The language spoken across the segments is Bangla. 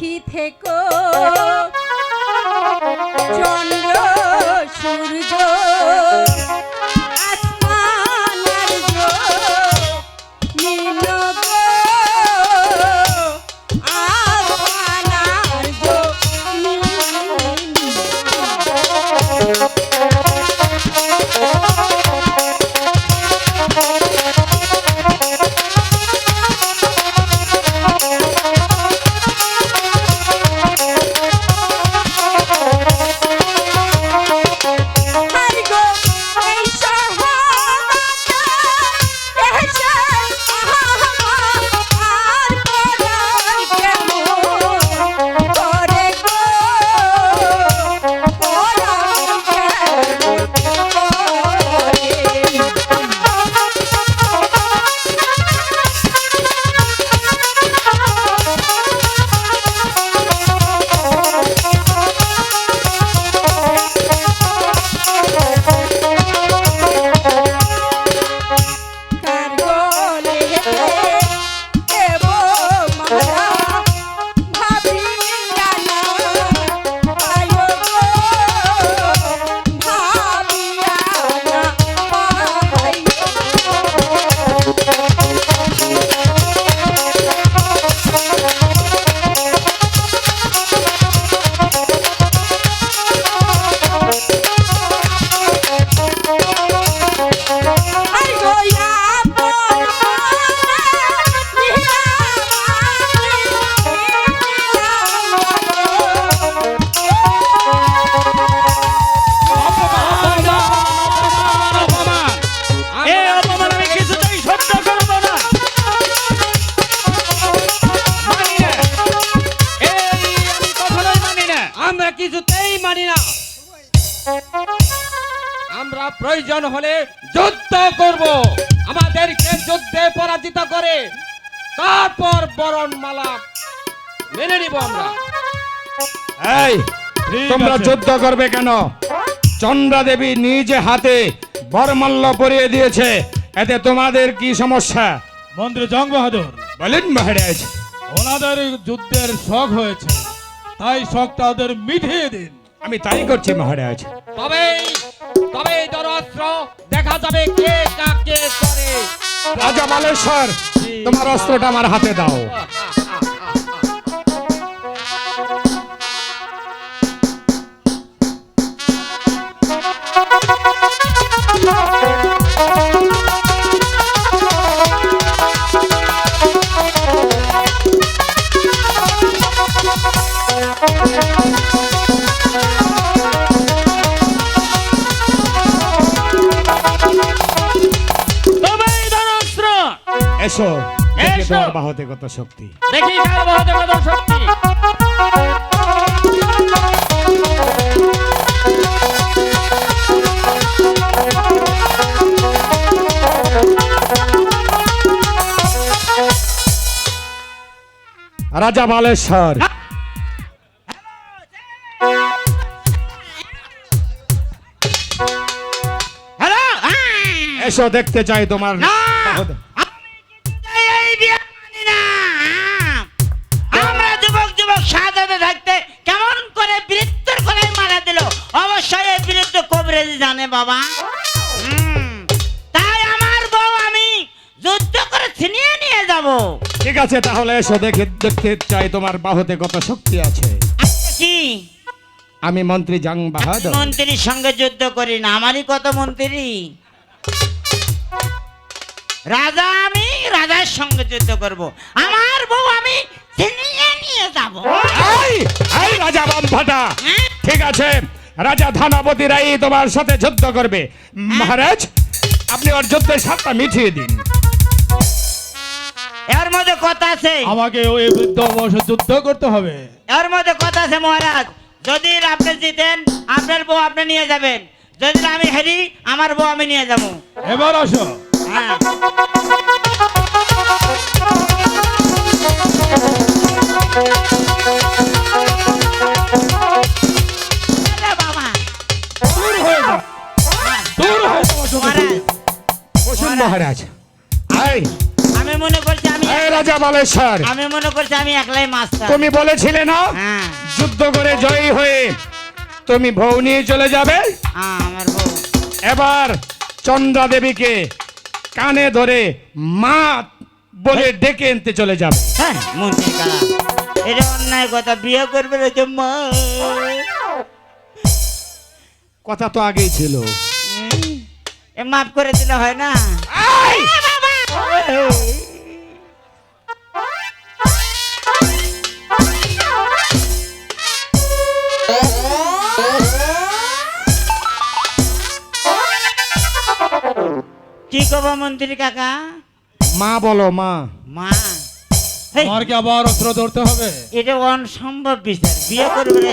সাক্ষী থেকো। চন্দ্র সূর্য প্রয়োজন হলে যুদ্ধ করব। আমাদেরকে যুদ্ধে পরাজিত করে তারপর বরণমালা মেনে নিব আমরা। এই তোমরা যুদ্ধ করবে কেন? চন্দ্রা দেবী নিজ হাতে বরমল্ল পরিয়ে দিয়েছে। এতে তোমাদের কি সমস্যা? মন্ত্রী জং বাহাদুর। বলেন মহারাজ। ওনাদের যুদ্ধের শখ হয়েছে। তাই শখটা ওদের মিটিয়ে দিন। আমি তাই করছি মহারাজ। তবে তবে দরস্ত্র দেখা যাবে কে কাকে করে। রাজা মালেশ্বর তোমার অস্ত্রটা আমার হাতে দাও। তবে এসো দেখি। তোমার বাহতে কত শক্তি দেখি কার বাহুতে কত শক্তি। রাজা বালেশ্বর হ্যালো এসো দেখতে চাই তোমার। এই এই মানি না। আমরা যুবক যুবক সাজাতে থাকতে কেমন করে বৃত্তর করে মারা দিল? অবশ্যই এই বৃত্ত কবরেজ জানে বাবা। তাই আমার বউ আমি যুদ্ধ করে ছিনিয়ে নিয়ে যাব। ঠিক আছে তাহলে এসো দেখে দেখতে চাই তোমার বাহুতে কত শক্তি আছে। আচ্ছা কি? আমি মন্ত্রী জাং বাহাদুর। মন্ত্রীর সঙ্গে যুদ্ধ করি না আমারই কত মন্ত্রী? রাজা আমি রাজার সঙ্গে যুদ্ধ করব। আমার বউ আমি ছিনিয়ে নিয়ে যাব। এই এই রাজা বামফাটা। হ্যাঁ? ঠিক আছে রাজা ধনপতি রাই তোমার সাথে যুদ্ধ করবে। মহারাজ আপনি ওর যুদ্ধের সাতটা মিটিয়ে দিন। এর মধ্যে কথা আছে। আমাকে ওই বৃদ্ধ বয়সে যুদ্ধ করতে হবে। এর মধ্যে কথা আছে মহারাজ। যদি আপনি জিতেন আপনার বউ আপনি নিয়ে যাবেন। যদি আমি হেরি আমার বউ আমি নিয়ে যাব। এবার আসো। হ্যাঁ। মহারাজ। আমি মনে করছি আমি এই রাজা বালেশ্বর। আমি মনে করছি আমি একলাই মাস্টার। তুমি বলেছিলে না? হ্যাঁ। যুদ্ধ করে জয়ী হয়ে তুমি বউ নিয়ে চলে যাবে? হ্যাঁ, আমার বউ। এবার চন্দ্রা দেবীকে কানে ধরে মা বলে ডেকে এনতে চলে যাবে। হ্যাঁ মন্ত্রী কালা এটা অন্যায় কথা বিয়ে করবে রেখে মা। কথা তো আগেই ছিল। এ মাফ করে দিলে হয় না? কি কব মন্ত্রী কাকা? মা বলো মা। মা? আমার কি আবার অস্ত্র ধরতে হবে? এটা অনসম্ভব বিচার। বিয়ে করবে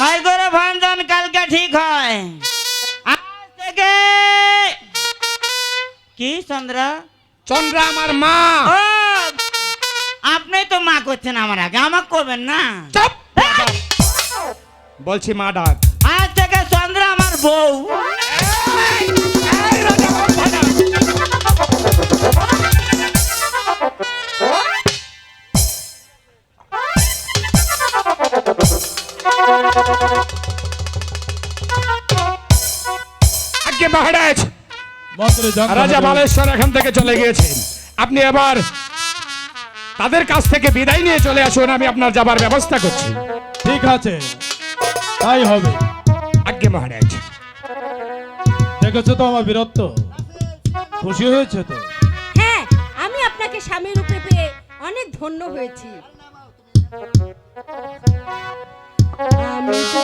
রে চলবে আজ থেকে মাই করে ভাঞ্জন কালকে ঠিক হয়। আজ থেকে কি চন্দ্র? চন্দ্রা আমার মা। ও আপনি তো মা করছেন আমার আগে আমাকে করবেন না। চুপ! বলছি মা ডাক। আজ থেকে চন্দ্র আমার বউ। রাজা বালেশ্বর এখান থেকে চলে গিয়েছেন। আপনি এবার তাদের কাছ থেকে বিদায় নিয়ে চলে আসুন আমি আপনার যাবার ব্যবস্থা করছি। ঠিক আছে তাই হবে। আজ্ঞে মহারাজ। দেখেছ তো আমার বীরত্ব? খুশি হয়েছে তো? হ্যাঁ আমি আপনাকে স্বামী রূপে পেয়ে অনেক ধন্য হয়েছি। আমি